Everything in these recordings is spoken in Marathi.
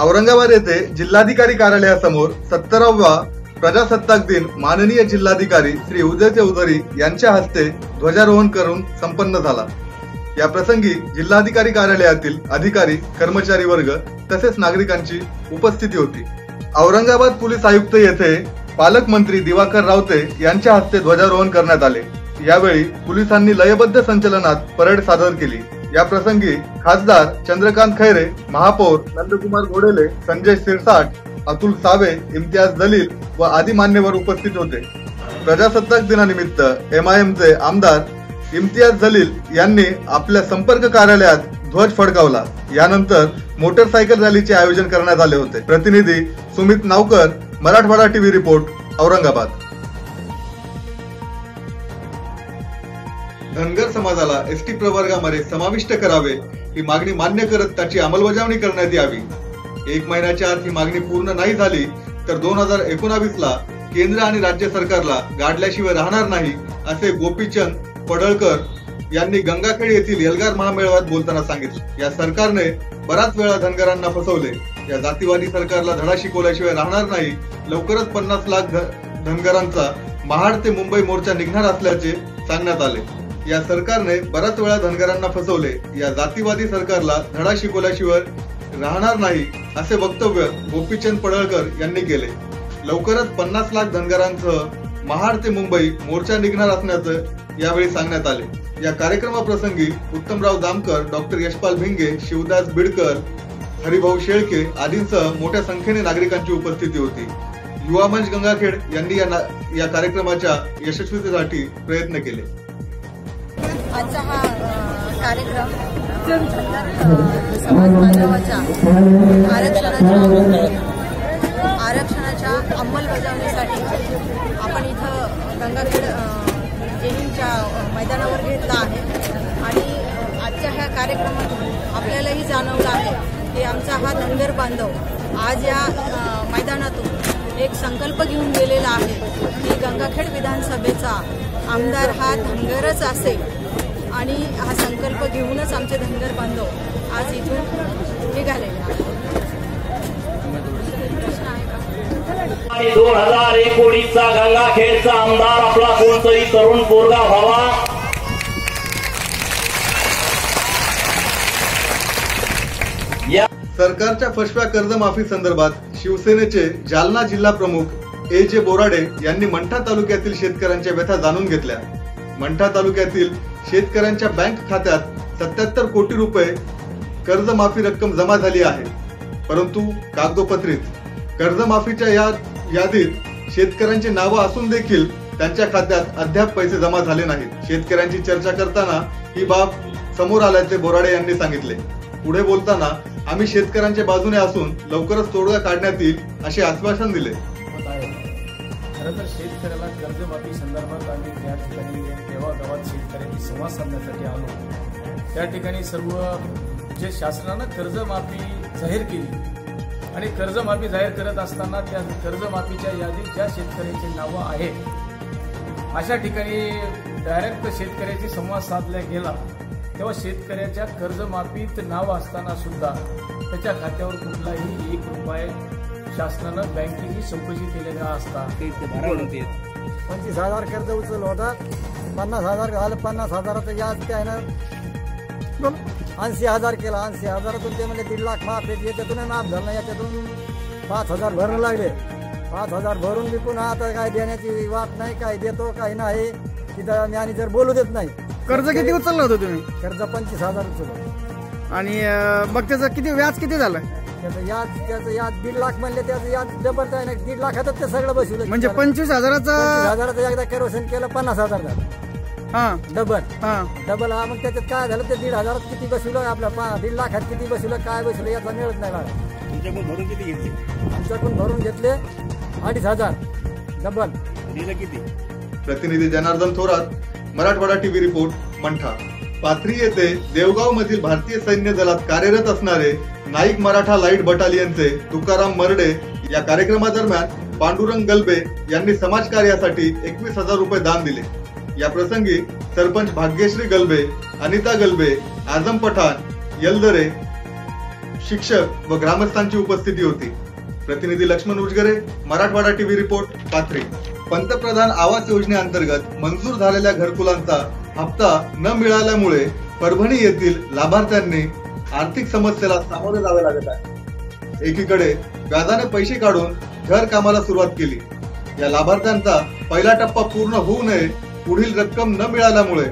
औरंगाबाद येथे जिल्हाधिकारी कार्यालयासमोर सत्तरावा प्रजासत्ताक दिन माननीय जिल्हाधिकारी श्री उदय चौधरी यांच्या हस्ते ध्वजारोहण करून संपन्न झाला. या प्रसंगी जिल्हाधिकारी कार्यालयातील अधिकारी कर्मचारी वर्ग तसेच नागरिकांची उपस्थिती होती. औरंगाबाद पोलीस आयुक्त येथे पालकमंत्री दिवाकर रावते यांच्या हस्ते ध्वजारोहण करण्यात आले. यावेळी पोलिसांनी लयबद्ध संचलनात परेड सादर केली. या प्रसंगी खासदार चंद्रकांत खैरे महापौर नंदकुमार घोडेले संजय सिरसाट अतुल सावे इम्तियाज दलील व आदी मान्यवर उपस्थित होते. प्रजासत्ताक दिनानिमित्त एम आय एमचे आमदार इम्तियाज जलील यांनी आपल्या संपर्क कार्यालयात ध्वज फडकावला. यानंतर मोटरसायकल रॅलीचे आयोजन करण्यात आले होते. प्रतिनिधी सुमित नावकर मराठवाडा टीव्ही रिपोर्ट औरंगाबाद. धनगर समाजाला एस टी प्रवर्गामध्ये समाविष्ट करावे ही मागणी मान्य करत त्याची अंमलबजावणी करण्यात यावी. एक महिन्याच्या आत ही मागणी पूर्ण नाही झाली तर दोन हजार एकोणावीस ला केंद्र आणि राज्य सरकारला गाडल्याशिवाय राहणार नाही असे गोपीचंद पडळकर यांनी गंगाखेड येथील एल्गार महामेळाव्यात बोलताना सांगितले. या सरकारने बराच वेळा धनगरांना फसवले. या जातीवादी सरकारला धडा शिकवल्याशिवाय राहणार नाही. लवकरच पन्नास लाख धनगरांचा महाड ते मुंबई मोर्चा निघणार असल्याचे सांगण्यात आले. या सरकारने बराच वेळा धनगरांना फसवले. या जातीवादी सरकारला धडा शिकवल्याशिवाय राहणार नाही असे वक्तव्य गोपीचंद पडळकर यांनी केले. लवकरच पन्नास लाख धनगरांसह महाड ते मुंबई मोर्चा निघणार असल्याचं यावेळी सांगण्यात आले. या कार्यक्रमाप्रसंगी उत्तमराव जामकर डॉक्टर यशपाल भिंगे शिवदास बिडकर हरिभाऊ शेळके आदींसह मोठ्या संख्येने नागरिकांची उपस्थिती होती. युवा मंच गंगाखेड यांनी या या कार्यक्रमाच्या यशस्वीतेसाठी प्रयत्न केले. आजचा हा कार्यक्रम समाज बांधवाच्या आरक्षणाच्या आरक्षणाच्या अंमलबजावणीसाठी आपण इथं गंगाखेड जेनीच्या मैदानावर घेतला आहे. आणि आजच्या ह्या कार्यक्रमातून आपल्यालाही जाणवलं आहे की आमचा हा धनगर बांधव आज या मैदानातून एक संकल्प घेऊन गेलेला आहे की गंगाखेड विधानसभेचा आमदार हा धनगरच असेल. आणि हा संकल्प घेऊनच आमचे धनगर बांधव आज इथून आणि दोन हजार एकोणीसचा गंगाखेडचा आमदार आपला कोणतरी तरुण पोरगा व्हावा. या सरकारच्या फसव्या कर्जमाफी संदर्भात शिवसेनेचे जालना जिल्हा प्रमुख ए जे बोराडे यांनी मंठा तालुक्यातील शेतकऱ्यांच्या व्यथा जाणून घेतल्या. मंठा तालुक्यातील शेतकऱ्यांच्या बँक खात्यात सत्याहत्तर कोटी रुपये कर्जमाफी रक्कम जमा झाली आहे. परंतु कागदोपत्रीत कर्जमाफीच्या या यादीत शेतकऱ्यांची नावं असून देखील त्यांच्या खात्यात अद्याप पैसे जमा झाले नाहीत. शेतकऱ्यांची चर्चा करताना ही बाब समोर आल्याचे बोराडे यांनी सांगितले. पुढे बोलताना आम्ही शेतकऱ्यांच्या बाजूने असून लवकरच तोडगा काढण्यात येईल असे आश्वासन दिले. खरं तर शेतकऱ्याला कर्जमाफी संदर्भात आम्ही त्या ठिकाणी गावात शेतकऱ्यांनी संवाद साधण्यासाठी आलो त्या ठिकाणी सर्व जे शासनानं कर्जमाफी जाहीर केली. आणि कर्जमाफी जाहीर करत असताना त्या कर्जमाफीच्या यादीत ज्या शेतकऱ्यांची नावं आहेत अशा ठिकाणी डायरेक्ट शेतकऱ्याशी संवाद साधला गेला. तेव्हा शेतकऱ्याच्या कर्जमाफीत नाव असताना सुद्धा त्याच्या खात्यावर कुठलाही एक रुपये शासनानं बँकेची चौकशी केलेला असता. पंचवीस हजार कर्ज उचललं होतं. पन्नास हजार झालं पन्नास हजाराचं याद त्यानं ऐंशी हजार केला ऐंशी हजारातून ते म्हणजे दीड लाख माफ आहे. याच्यातून माफ झालं याच्यातून पाच हजार भरणं लागले. पाच हजार भरून बी पुन्हा आता काय देण्याची वाट नाही काय देतो काय नाही. तिथं मॅनेजर बोलू देत नाही कर्ज किती उचललं होतं तुम्ही? कर्ज पंचवीस हजार उचललं. आणि मग त्याचं किती व्याज किती झालं? त्याचं याद त्याचं याद दीड लाख म्हणले त्याचं याद डबल आहे ना दीड लाखातच ते सगळं बसवलं. म्हणजे पंचवीस हजाराचं हजाराचं एकदा केरोसिन केलं पन्नास हजार झालं. हा. डबल. हा. डबल हा मग त्याच्यात काय झालं ते दीड हजारात किती बसवलं आपल्या दीड लाखात किती बसवलं काय बसवलं याचा मिळत नाही लागला तुमच्याकडून भरून किती घेतले? आमच्याकडून भरून घेतले अडीच हजार. डबल. दिलं किती? प्रतिनिधी जनार्दन थोरात मराठवाडा टीव्ही रिपोर्ट मंठा. पाथरी येथे देवगाव मधील भारतीय सैन्य दलात कार्यरत असणारे नाईक मराठा लाइट बटालियनचे तुकाराम मर्डे या कार्यक्रमादरम्यान पांडुरंग गलबे यांनी समाजकार्यासाठी एकवीस हजार रुपये दान दिले. या प्रसंगी सरपंच भाग्यश्री गलबे अनिता गलबे आझम पठाण यलदरे शिक्षक व ग्रामस्थांची उपस्थिती होती. प्रतिनिधी लक्ष्मण उजगरे मराठवाडा टीव्ही रिपोर्ट पाथरी पंतप्रधान आवास योजनेअंतर्गत मंजूर झालेल्या घरकुलांचा हप्ता न मिळाल्यामुळे परभणी येथील लाभार्थ्यांनी आर्थिक समस्येला सामोरे जावे लागत आहे. एकीकडे व्याजाने पैसे काढून घर कामाला सुरुवात केली. या लाभार्थ्यांचा पहिला टप्पा पूर्ण होऊ नये पुढील रक्कम न मिळाल्यामुळे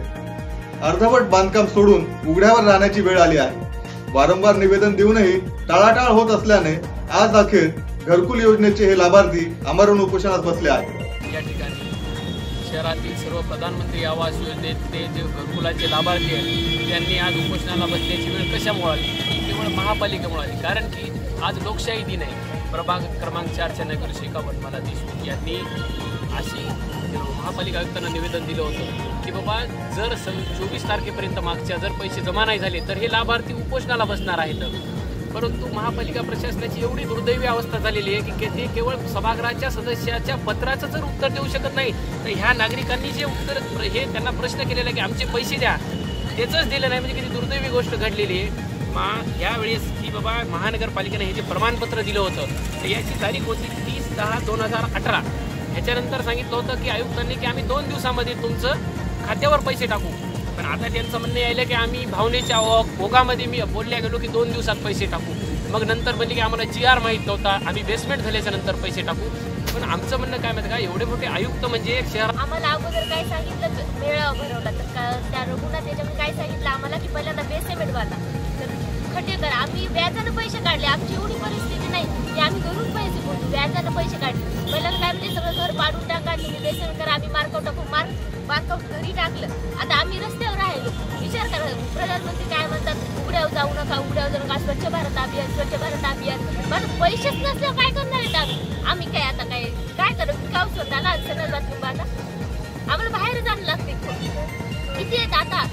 अर्धवट बांधकाम सोडून उघड्यावर राहण्याची वेळ आली आहे. वारंवार निवेदन देऊनही टाळाटाळ होत असल्याने आज अखेर घरकुल योजनेचे हे लाभार्थी आमरण उपोषणात बसले आहेत. या ठिकाणी शहरातील सर्व प्रधानमंत्री आवास योजनेतले जे घरकुलाचे लाभार्थी आहेत त्यांनी आज उपोषणाला बसण्याची वेळ कशामुळे आली? ही केवळ महापालिकेमुळे आली. कारण की आज लोकशाही दिन आहे. प्रभाग क्रमांक चारच्या नगरसेविका वनमाला देशमुख यांनी अशी महापालिका आयुक्तांना निवेदन दिलं होतं की बाबा जर सं चोवीस तारखेपर्यंत मागच्या जर पैसे जमा नाही झाले तर हे लाभार्थी उपोषणाला बसणार आहेत. परंतु महापालिका प्रशासनाची एवढी दुर्दैवी अवस्था झालेली आहे की ते केवळ सभागृहाच्या सदस्याच्या पत्राचं जर उत्तर देऊ शकत नाही. तर ह्या नागरिकांनी जे उत्तर हे त्यांना प्रश्न केलेला आहे की आमचे पैसे द्या. त्याचंच दिलं नाही म्हणजे किती दुर्दैवी गोष्ट घडलेली आहे. मा यावेळेस की बाबा महानगरपालिकेने हे जे प्रमाणपत्र दिलं होतं तर याची तारीख होती तीस दहा दोन हजार अठरा. ह्याच्यानंतर सांगितलं होतं की आयुक्तांनी की आम्ही दोन दिवसामध्ये तुमचं खात्यावर पैसे टाकू. पण आता त्यांचं म्हणणं यायलं की आम्ही भावनेच्या ओघ ओघामध्ये मी बोलल्या गेलो की दोन दिवसात पैसे टाकू. मग नंतर म्हणजे की आम्हाला जी आर माहीत नव्हता आम्ही बेसमेंट झाल्याच्यानंतर पैसे टाकू. पण आमचं म्हणणं काय माहिती का एवढे मोठे आयुक्त म्हणजे एक शहर आम्हाला अगोदर काय सांगितलं मेळा भरवला तर का त्या रघुनाथ त्याच्यामध्ये काय सांगितलं आम्हाला की पहिल्यांदा बेसमेंट वाला तर खटे करा आम्ही व्याजानं पैसे काढले. आमची एवढी परिस्थिती नाही की आम्ही घरून पैसे बोलतो व्याजानं पैसे काढले. पहिल्यांदा काय म्हणजे सगळं घर पाडून टाका तुम्ही बेसमेंट करा आम्ही मार्कआउट टाकू. मार्क मार्कआउट घरी टाकलं. नका उघड्यावर स्वच्छ भारत अभियान स्वच्छ भारत अभियान. पण पैसेच नसल्यावर काय करणार आहेत आम्ही? आम्ही काय आता काय काय करू? गाव स्वतःला सगळं बाथरूम बांधा आम्हाला बाहेर जाणं लागते किती आहेत आता?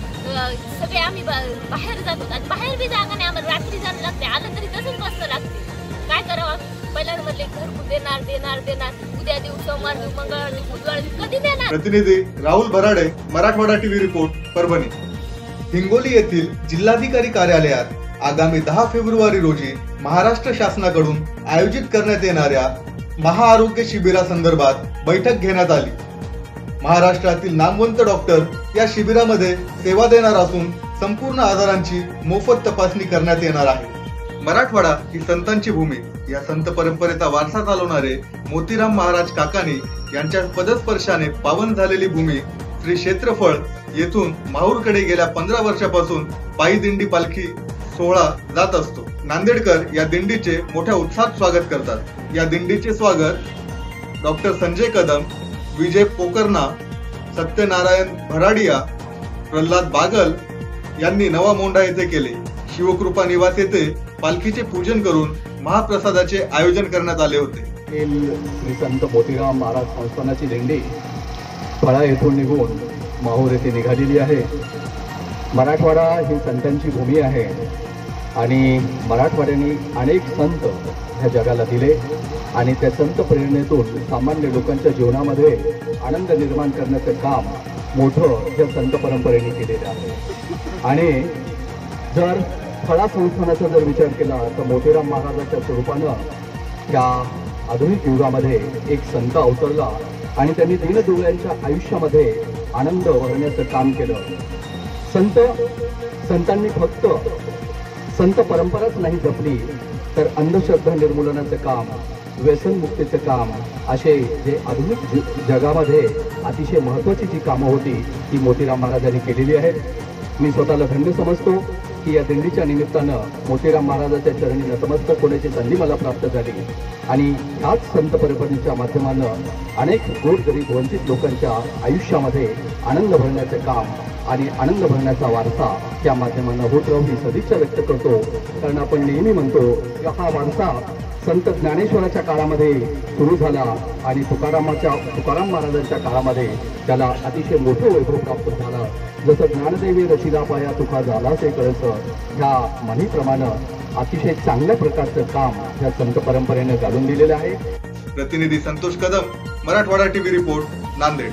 सगळे आम्ही बाहेर जातो आणि बाहेर बी जागा नाही आम्हाला रात्री जाणं लागते. आलं तरी तसंच मस्त लागते. काय करावं पहिल्या म्हणले घर देणार देणार देणार? उद्या देऊ सोमवार देऊ मंगळवार देऊ बुधवार देऊ. कधी देणार? प्रतिनिधी राहुल भराडे मराठवाडा टीव्ही रिपोर्ट परभणी. हिंगोली येथील जिल्हाधिकारी कार्यालयात आगामी दहा फेब्रुवारी रोजी महाराष्ट्र शासनाकडून आयोजित करण्यात येणाऱ्या महाआरोग्य शिबिरासंदर्भात बैठक घेण्यात आली. महाराष्ट्रातील नामवंत डॉक्टर या शिबिरामध्ये सेवा देणार असून संपूर्ण आजारांची मोफत तपासणी करण्यात येणार आहे. मराठवाडा ही संतांची भूमी. या संत परंपरेचा वारसा चालवणारे मोतीराम महाराज काकानी यांच्या पदस्पर्शाने पावन झालेली भूमी श्री क्षेत्रफळ येथून माहूरकडे गेल्या पंधरा वर्षापासून पायी दिंडी पालखी सोहळा जात असतो. नांदेडकर या दिंडीचे मोठ्या उत्साहात स्वागत करतात. या दिंडीचे स्वागत डॉक्टर संजय कदम विजय पोकरणा सत्यनारायण भराडिया प्रल्हाद बागल यांनी नवा मोंढा येथे केले. शिवकृपा निवास येथे पालखीचे पूजन करून महाप्रसादाचे आयोजन करण्यात आले होते. श्री संत मोतीराम महाराज संस्थानाची दिंडी फळा येथून निघून माहूर येथे निघालेली आहे. मराठवाडा ही संतांची भूमी आहे. आणि मराठवाड्याने अनेक संत ह्या जगाला दिले आणि त्या संत प्रेरणेतून सामान्य लोकांच्या जीवनामध्ये आनंद निर्माण करण्याचं काम मोठं या संत परंपरेने केलेलं आहे. आणि जर फळा संस्थानाचा जर विचार केला तर मोतीराम महाराजाच्या स्वरूपानं त्या आधुनिक युगामध्ये एक संत अवतरला आणि त्यांनी दीनदुबळ्यांच्या आयुष्यामध्ये आनंद भरण्याचं काम केलं. संत संतांनी फक्त संत परंपराच नाही जपली तर अंधश्रद्धा निर्मूलनाचं काम व्यसनमुक्तीचं काम असे जे आधुनिक ज- जगामध्ये अतिशय महत्त्वाची जी कामं होती ती मोतीराम महाराजांनी केलेली आहेत. मी स्वतःला धन्य समजतो की या दिंडीच्या निमित्तानं मोतीराम महाराजाच्या चरणी नतमस्तक होण्याची संधी मला प्राप्त झाली. आणि ह्याच संत परंपरेच्या माध्यमानं अनेक गोरगरीब वंचित लोकांच्या आयुष्यामध्ये आनंद भरण्याचं काम आणि आनंद भरण्याचा वारसा त्या माध्यमानं होत राहून ही सदिच्छा व्यक्त करतो. कारण आपण नेहमी म्हणतो की हा वारसा संत ज्ञानेश्वराच्या काळामध्ये सुरू झाला आणि तुकारामाच्या तुकाराम महाराजांच्या काळामध्ये त्याला अतिशय मोठं वैभव प्राप्त झालं. जसं ज्ञानदेवी रचिला पाया तुका झाला ते कळचं ह्या म्हणीप्रमाणे अतिशय चांगल्या प्रकारचं काम या संत परंपरेने घालून दिलेलं आहे. प्रतिनिधी संतोष कदम मराठवाडा टीव्ही रिपोर्ट नांदेड.